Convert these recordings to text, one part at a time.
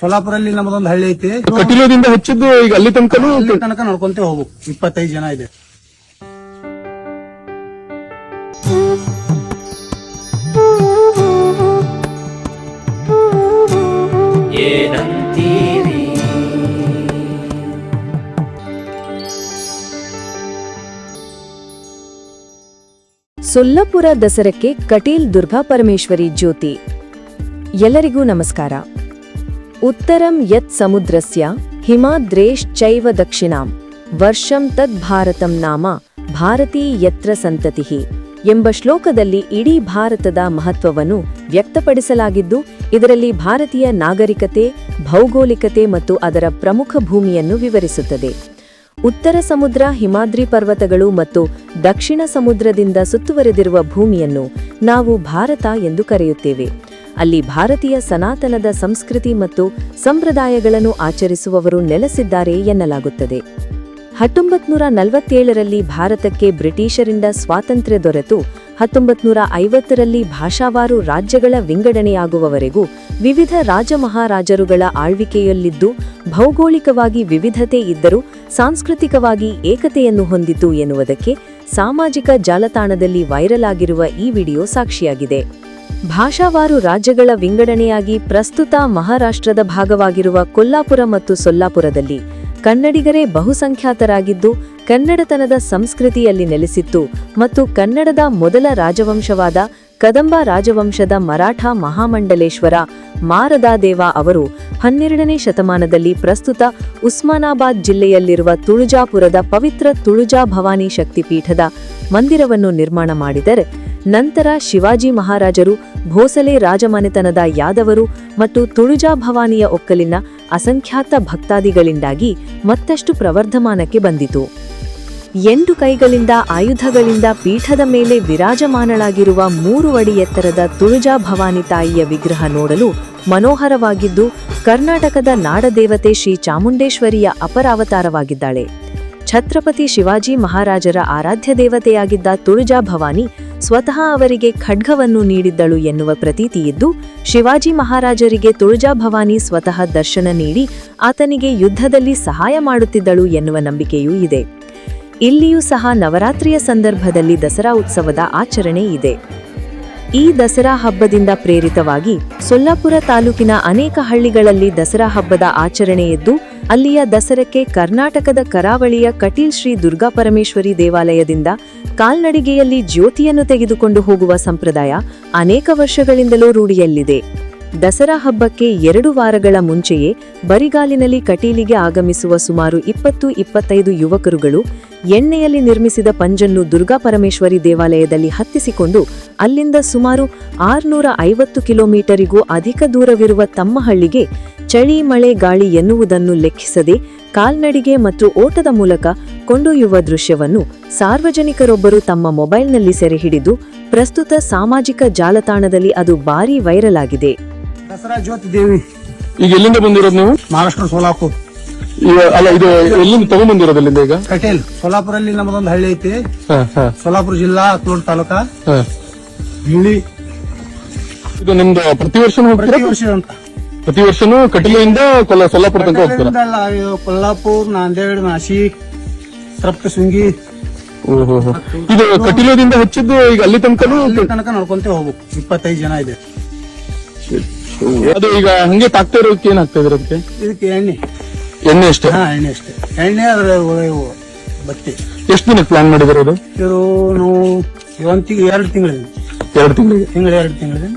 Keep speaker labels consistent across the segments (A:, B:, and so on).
A: ಸೋಲಾಪುರಲ್ಲಿ ನಮ್ದೊಂದು ಹಳ್ಳಿ ಐತಿ.
B: ಕಟೀಲದಿಂದ ಹೆಚ್ಚಿದ್ದು ಈಗ ಅಲ್ಲಿ ತನಕನೂ
A: ಅಲ್ಲಿ ತನಕ ನೋಡ್ಕೊಂತೇ ಹೋಗು. ಇಪ್ಪತ್ತೈದು ಜನ ಇದೆ.
C: ಏನಂತೀರಿ?
D: ಸೊಲ್ಲಪುರ ದಸರಕ್ಕೆ ಕಟೀಲ್ ದುರ್ಗಾ ಪರಮೇಶ್ವರಿ ಜ್ಯೋತಿ. ಎಲ್ಲರಿಗೂ ನಮಸ್ಕಾರ. ಉತ್ತರಂ ಯತ್ ಸಮುದ್ರಸ್ಯ ಹಿಮಾದ್ರೇಶ್ ಚೈವ ದಕ್ಷಿಣಾಂ ವರ್ಷಂ ತದ್ ಭಾರತಂ ನಾಮ ಭಾರತೀ ಯತ್ರ ಎಂಬ ಶ್ಲೋಕದಲ್ಲಿ ಇಡೀ ಭಾರತದ ಮಹತ್ವವನ್ನು ವ್ಯಕ್ತಪಡಿಸಲಾಗಿದ್ದು, ಇದರಲ್ಲಿ ಭಾರತೀಯ ನಾಗರಿಕತೆ, ಭೌಗೋಳಿಕತೆ ಮತ್ತು ಅದರ ಪ್ರಮುಖ ಭೂಮಿಯನ್ನು ವಿವರಿಸುತ್ತದೆ. ಉತ್ತರ ಸಮುದ್ರ, ಹಿಮಾದ್ರಿ ಪರ್ವತಗಳು ಮತ್ತು ದಕ್ಷಿಣ ಸಮುದ್ರದಿಂದ ಸುತ್ತುವರೆದಿರುವ ಭೂಮಿಯನ್ನು ನಾವು ಭಾರತ ಎಂದು ಕರೆಯುತ್ತೇವೆ. ಅಲ್ಲಿ ಭಾರತೀಯ ಸನಾತನದ ಸಂಸ್ಕೃತಿ ಮತ್ತು ಸಂಪ್ರದಾಯಗಳನ್ನು ಆಚರಿಸುವವರು ನೆಲೆಸಿದ್ದಾರೆ ಎನ್ನಲಾಗುತ್ತದೆ. ಹತ್ತೊಂಬತ್ನೂರ ನಲವತ್ತೇಳರಲ್ಲಿ ಭಾರತಕ್ಕೆ ಬ್ರಿಟಿಷರಿಂದ ಸ್ವಾತಂತ್ರ್ಯ ದೊರೆತು ಹತ್ತೊಂಬತ್ನೂರ ಐವತ್ತರಲ್ಲಿ ಭಾಷಾವಾರು ರಾಜ್ಯಗಳ ವಿಂಗಡಣೆಯಾಗುವವರೆಗೂ ವಿವಿಧ ರಾಜಮಹಾರಾಜರುಗಳ ಆಳ್ವಿಕೆಯಲ್ಲಿದ್ದು, ಭೌಗೋಳಿಕವಾಗಿ ವಿವಿಧತೆ ಇದ್ದರೂ ಸಾಂಸ್ಕೃತಿಕವಾಗಿ ಏಕತೆಯನ್ನು ಹೊಂದಿತು ಎನ್ನುವುದಕ್ಕೆ ಸಾಮಾಜಿಕ ಜಾಲತಾಣದಲ್ಲಿ ವೈರಲ್ ಆಗಿರುವ ಈ ವಿಡಿಯೋ ಸಾಕ್ಷಿಯಾಗಿದೆ. ಭಾಷಾವಾರು ರಾಜ್ಯಗಳ ವಿಂಗಡಣೆಯಾಗಿ ಪ್ರಸ್ತುತ ಮಹಾರಾಷ್ಟ್ರದ ಭಾಗವಾಗಿರುವ ಕೊಲ್ಲಾಪುರ ಮತ್ತು ಸೊಲ್ಲಾಪುರದಲ್ಲಿ ಕನ್ನಡಿಗರೇ ಬಹುಸಂಖ್ಯಾತರಾಗಿದ್ದು, ಕನ್ನಡತನದ ಸಂಸ್ಕೃತಿಯಲ್ಲಿ ನೆಲೆಸಿತ್ತು ಮತ್ತು ಕನ್ನಡದ ಮೊದಲ ರಾಜವಂಶವಾದ ಕದಂಬ ರಾಜವಂಶದ ಮರಾಠ ಮಹಾಮಂಡಲೇಶ್ವರ ಮಾರದಾದೇವ ಅವರು ಹನ್ನೆರಡನೇ ಶತಮಾನದಲ್ಲಿ ಪ್ರಸ್ತುತ ಉಸ್ಮಾನಾಬಾದ್ ಜಿಲ್ಲೆಯಲ್ಲಿರುವ ತುಳುಜಾಪುರದ ಪವಿತ್ರ ತುಳುಜಾ ಭವಾನಿ ಶಕ್ತಿಪೀಠದ ಮಂದಿರವನ್ನು ನಿರ್ಮಾಣ ಮಾಡಿದರೆ ನಂತರ ಶಿವಾಜಿ ಮಹಾರಾಜರು ಭೋಸಲೆ ರಾಜಮನೆತನದ ಯಾದವರು ಮತ್ತು ತುಳುಜಾ ಭವಾನಿಯ ಒಕ್ಕಲಿನ ಅಸಂಖ್ಯಾತ ಭಕ್ತಾದಿಗಳಿಂದಾಗಿ ಮತ್ತಷ್ಟು ಪ್ರವರ್ಧಮಾನಕ್ಕೆ ಬಂದಿತು. ಎಂಟು ಕೈಗಳಿಂದ ಆಯುಧಗಳಿಂದ ಪೀಠದ ಮೇಲೆ ವಿರಾಜಮಾನಳಾಗಿರುವ ಮೂರು ಅಡಿ ಎತ್ತರದ ತುಳುಜಾ ಭವಾನಿ ತಾಯಿಯ ವಿಗ್ರಹ ನೋಡಲು ಮನೋಹರವಾಗಿದ್ದು, ಕರ್ನಾಟಕದ ನಾಡದೇವತೆ ಶ್ರೀ ಚಾಮುಂಡೇಶ್ವರಿಯ ಅಪರಾವತಾರವಾಗಿದ್ದಾಳೆ ಛತ್ರಪತಿ ಶಿವಾಜಿ ಮಹಾರಾಜರ ಆರಾಧ್ಯ ದೇವತೆಯಾಗಿದ್ದ ತುಳುಜಾ ಭವಾನಿ ಸ್ವತಃ ಅವರಿಗೆ ಖಡ್ಗವನ್ನು ನೀಡಿದ್ದಳು ಎನ್ನುವ ಪ್ರತೀತಿಯಿದ್ದು, ಶಿವಾಜಿ ಮಹಾರಾಜರಿಗೆ ತುಳುಜಾ ಭವಾನಿ ಸ್ವತಃ ದರ್ಶನ ನೀಡಿ ಆತನಿಗೆ ಯುದ್ಧದಲ್ಲಿ ಸಹಾಯ ಮಾಡುತ್ತಿದ್ದಳು ಎನ್ನುವ ನಂಬಿಕೆಯೂ ಇದೆ. ಇಲ್ಲಿಯೂ ಸಹ ನವರಾತ್ರಿಯ ಸಂದರ್ಭದಲ್ಲಿ ದಸರಾ ಉತ್ಸವದ ಆಚರಣೆ ಇದೆ. ಈ ದಸರಾ ಹಬ್ಬದಿಂದ ಪ್ರೇರಿತವಾಗಿ ಸೊಲ್ಲಾಪುರ ತಾಲೂಕಿನ ಅನೇಕ ಹಳ್ಳಿಗಳಲ್ಲಿ ದಸರಾ ಹಬ್ಬದ ಆಚರಣೆಯಿದ್ದು ಅಲ್ಲಿಯ ದಸರಕ್ಕೆ ಕರ್ನಾಟಕದ ಕರಾವಳಿಯ ಕಟೀಲ್ ಶ್ರೀ ದುರ್ಗಾಪರಮೇಶ್ವರಿ ದೇವಾಲಯದಿಂದ ಕಾಲ್ನಡಿಗೆಯಲ್ಲಿ ಜ್ಯೋತಿಯನ್ನು ತೆಗೆದುಕೊಂಡು ಹೋಗುವ ಸಂಪ್ರದಾಯ ಅನೇಕ ವರ್ಷಗಳಿಂದಲೂ ರೂಢಿಯಲ್ಲಿದೆ. ದಸರಾ ಹಬ್ಬಕ್ಕೆ ಎರಡು ವಾರಗಳ ಮುಂಚೆಯೇ ಬರಿಗಾಲಿನಲ್ಲಿ ಕಟೀಲಿಗೆ ಆಗಮಿಸುವ ಸುಮಾರು ಇಪ್ಪತ್ತು ಇಪ್ಪತ್ತೈದು ಯುವಕರುಗಳು ಎಣ್ಣೆಯಲ್ಲಿ ನಿರ್ಮಿಸಿದ ಪಂಜನ್ನು ದುರ್ಗಾಪರಮೇಶ್ವರಿ ದೇವಾಲಯದಲ್ಲಿ ಹತ್ತಿಸಿಕೊಂಡು ಅಲ್ಲಿಂದ ಸುಮಾರು ಆರುನೂರ ಐವತ್ತು ಕಿಲೋಮೀಟರಿಗೂ ಅಧಿಕ ದೂರವಿರುವ ತಮ್ಮ ಹಳ್ಳಿಗೆ ಚಳಿ ಮಳೆ ಗಾಳಿ ಎನ್ನುವುದನ್ನು ಲೆಕ್ಕಿಸದೆ ಕಾಲ್ನಡಿಗೆ ಮತ್ತು ಓಟದ ಮೂಲಕ ಕೊಂಡೊಯ್ಯುವ ದೃಶ್ಯವನ್ನು ಸಾರ್ವಜನಿಕರೊಬ್ಬರು ತಮ್ಮ ಮೊಬೈಲ್ನಲ್ಲಿ ಸೆರೆಹಿಡಿದು ಪ್ರಸ್ತುತ ಸಾಮಾಜಿಕ ಜಾಲತಾಣದಲ್ಲಿ ಅದು ಭಾರೀ ವೈರಲ್ ಆಗಿದೆ.
A: ದಸರಾ ಜ್ಯೋತಿ ದೇವಿ.
B: ಈಗ ಎಲ್ಲಿಂದ ಬಂದಿರೋದು ನೀವು?
A: ಮಹಾರಾಷ್ಟ್ರ ಸೋಲಾಪುರ್.
B: ಅಲ್ಲ ಇದು ಎಲ್ಲಿಂದ ತಗೊಂಡ್ಬಂದಿರೋದು ಇಲ್ಲಿಂದ ಈಗ?
A: ಕಟೇಲ್ ಸೋಲಾಪುರಲ್ಲಿ ನಮ್ಮದೊಂದು ಹಳ್ಳಿ ಐತಿ. ಸೋಲಾಪುರ ಜಿಲ್ಲಾ ಅಕ್ಲೂರ್ ತಾಲೂಕಾ. ಹಿಳಿ
B: ಇದು ನಿಮ್ದು ಪ್ರತಿ ವರ್ಷನೂ
A: ಪ್ರತಿ ವರ್ಷ ಅಂತ.
B: ಪ್ರತಿ ವರ್ಷನೂ ಕೊಲ್ಲ ಸೊಲ್ಲಾಪುರ ತನಕ ಹೋಗ್ತೀರಾ?
A: ಕೊಲ್ಲಾಪುರ್ ನಾಂದೇಡ್ ನಾಶಿಕ್ ಸಪ್ತಶೃಂಗಿ
B: ಓಹೋ ಹೋ. ಇದು ಕಟೀಲದಿಂದ ಹೆಚ್ಚಿದ್ದು ಈಗ ಅಲ್ಲಿ
A: ತನಕ ತನಕ ನೋಡ್ಕೊಂತ ಹೋಗ್ಬೇಕು. ಇಪ್ಪತ್ತೈದು ಜನ ಇದೆ.
B: ಅದು ಈಗ ಹಂಗೆ ತಾಕ್ತಾ ಇರೋದಕ್ಕೆ ಏನಾಗ್ತಾ ಇದ್ರ ಅದಕ್ಕೆ?
A: ಇದಕ್ಕೆ ಎಣ್ಣೆ.
B: ಎಣ್ಣೆ ಅಷ್ಟೇ
A: ಹಾ ಎಣ್ಣೆ ಅಷ್ಟೇ ಎಣ್ಣೆ ಅದ್ರ ಇವು ಬತ್ತಿ
B: ಎಷ್ಟು ದಿನಕ್ಕೆ ಪ್ಲಾನ್ ಮಾಡಿದಿರೋದು
A: ಇವರು ನಾವು ಒಂದು ತಿಂಗ್ ಎರಡು ತಿಂಗಳಿಂದ.
B: ಎರಡು ತಿಂಗಳಿಗೆ?
A: ತಿಂಗಳು ಎರಡು ತಿಂಗಳಿಂದ.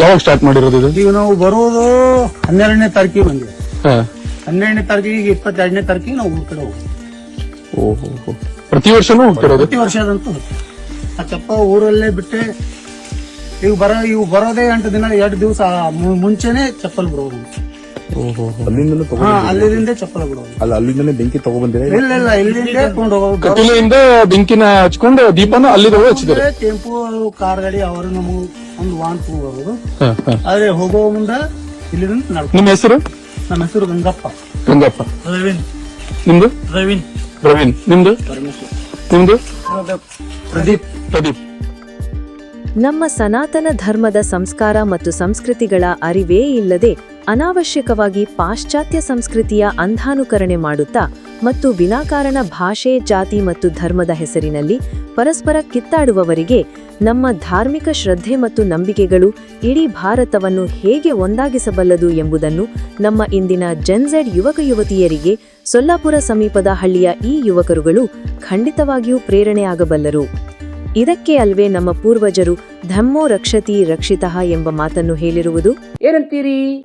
B: ಯಾವಾಗ ಸ್ಟಾರ್ಟ್ ಮಾಡಿರೋದು ಇದು?
A: ಈಗ ನಾವು ಬರೋದು ಹನ್ನೆರಡನೇ ತಾರೀಕಿಗೆ ಬಂದಿದೆ.
B: ಹ.
A: ಹನ್ನೆರಡನೇ ತಾರೀಕಿಗೆ ಇಪ್ಪತ್ತೆರಡನೇ ತಾರೀಕಿಗೆ ನಾವು ಊರ್ ಕಡೆ ಹೋಗ್ತೀವಿ.
B: ಓಹೋ ಹೋ. ಪ್ರತಿ ವರ್ಷನೂ ಹೋಗ್ತಿರೋದು
A: ಪ್ರತಿ ವರ್ಷದಂತೂ ಹೋಗ್ತೀವಿ. ಆ ಚಪ್ಪ ಊರಲ್ಲೇ ಬಿಟ್ಟೆ ಈಗ ಬರೋ ಇವು ಬರೋದೇ ಎಂಟು ದಿನ ಎರಡು ದಿವಸ ಮುಂಚೆನೆ ಚಪ್ಪಲ್
B: ಹೋ.
E: ಅಲ್ಲಿಂದಲೂ ತಗೋ
A: ಹಾ ಅಲ್ಲಿಂದ ಚಪ್ಪಲ್ ಬಿಡೋದು.
E: ಅಲ್ಲ ಅಲ್ಲಿಂದನೇ ಬೆಂಕಿ ತಗೊಬಂದಿರ
A: ಇಲ್ಲ ಇಲ್ಲ ಇಲ್ಲಿಂದ ಕೊಂಡು ಹೋಗೋದು.
B: ಕಟೀಲಿಂದ ಬೆಂಕಿನ ಹಚ್ಕೊಂಡು ದೀಪನ ಅಲ್ಲಿ ಹಚ್ಚಿದ್ರು
A: ಟೆಂಪೋ ಕಾರ್ ಗಾಡಿ ಅವರು ನಮಗೆ ಒಂದು ವಾಹನ. ಆದ್ರೆ ಹೋಗೋ ಮುಂದೆ ಇಲ್ಲಿಂದ ನಡ್ಕೊಂಡು
B: ನಿಮ್ಮ ಹೆಸರು?
A: ನನ್ನ ಹೆಸರು ಗಂಗಪ್ಪ.
B: ಗಂಗಪ್ಪ.
A: ರವೀನ್
B: ನಿಮ್ದು?
A: ರವೀನ್
B: ರವೀನ್ ನಿಮ್ದು? ನಿಮ್ದು?
A: ಪ್ರದೀಪ್.
B: ಪ್ರದೀಪ್.
D: ನಮ್ಮ ಸನಾತನ ಧರ್ಮದ ಸಂಸ್ಕಾರ ಮತ್ತು ಸಂಸ್ಕೃತಿಗಳ ಅರಿವೇ ಇಲ್ಲದೆ ಅನಾವಶ್ಯಕವಾಗಿ ಪಾಶ್ಚಾತ್ಯ ಸಂಸ್ಕೃತಿಯ ಅಂಧಾನುಕರಣೆ ಮಾಡುತ್ತಾ ಮತ್ತು ವಿನಾಕಾರಣ ಭಾಷೆ, ಜಾತಿ ಮತ್ತು ಧರ್ಮದ ಹೆಸರಿನಲ್ಲಿ ಪರಸ್ಪರ ಕಿತ್ತಾಡುವವರಿಗೆ ನಮ್ಮ ಧಾರ್ಮಿಕ ಶ್ರದ್ಧೆ ಮತ್ತು ನಂಬಿಕೆಗಳು ಇಡೀ ಭಾರತವನ್ನು ಹೇಗೆ ಒಂದಾಗಿಸಬಲ್ಲದು ಎಂಬುದನ್ನು ನಮ್ಮ ಇಂದಿನ ಜೆನ್ಝೆಡ್ ಯುವಕ ಯುವತಿಯರಿಗೆ ಸೊಲ್ಲಾಪುರ ಸಮೀಪದ ಹಳ್ಳಿಯ ಈ ಯುವಕರುಗಳು ಖಂಡಿತವಾಗಿಯೂ ಪ್ರೇರಣೆಯಾಗಬಲ್ಲರು. ಇದಕ್ಕೆ ಅಲ್ವೇ ನಮ್ಮ ಪೂರ್ವಜರು ಧಮ್ಮೋ ರಕ್ಷತಿ ರಕ್ಷಿತಃ ಎಂಬ ಮಾತನ್ನು ಹೇಳಿರುವುದು.
C: ಏನಂತೀರಿ?